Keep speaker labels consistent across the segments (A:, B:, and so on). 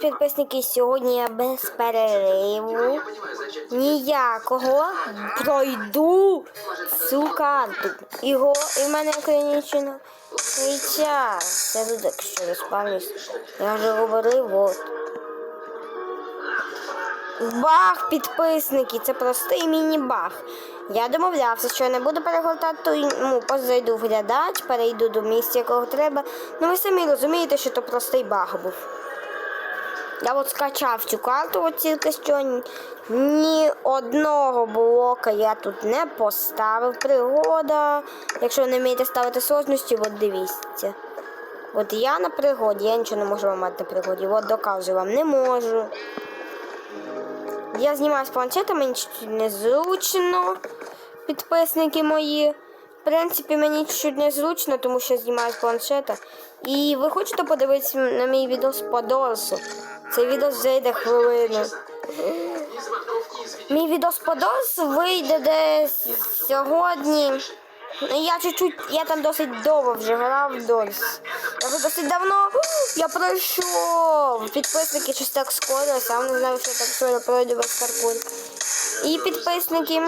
A: Підписники, сьогодні я без перериву ніякого пройду цю карту. Його і в мене цей час. Я тут якщо розпалюсь. Я вже говорив, от. Баг, підписники, це простий міні-баг. Я домовлявся, що я не буду перегортати, ну, просто зайду глядач, перейду до місця, якого треба. Ну ви самі розумієте, що це простий баг був. Я от скачав цю карту, от тільки що ні- одного блока я тут не поставив. Пригода. Якщо не вмієте ставити сложності, от дивіться. От я на пригоді, я нічого не можу вам мати на пригоді. От доказую вам не можу. Я знімаю з планшета, мені чуть незручно, підписники мої. В принципі, мені чуть незручно, тому що знімаю з планшета. І ви хочете подивитися на мій відос по Цей відос зайде хвилину. Мій відос по дорсу вийде десь сьогодні. Я чуть-чуть, я там досить довго вже грав в Я вже досить давно я пройшов. Підписники щось так скоро, сам не знаю, що так скоро пройду без паркур. І підписники.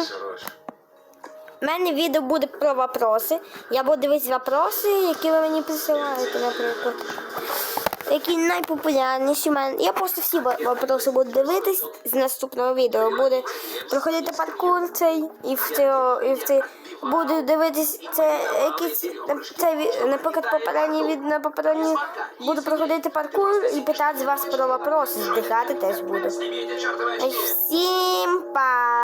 A: У мене відео буде про вопроси. Я буду дивитися вопроси, які ви мені присилаєте, наприклад. Які найпопулярніші в мене. Я просто всі вопроси буду дивитись з наступного відео. Буде проходити паркур цей і в цей, і в цей буду дивитись це якісь це, наприклад, попередній від на попередній буду проходити паркур і питати з вас про вопроси. Здихати теж буду. Всім па!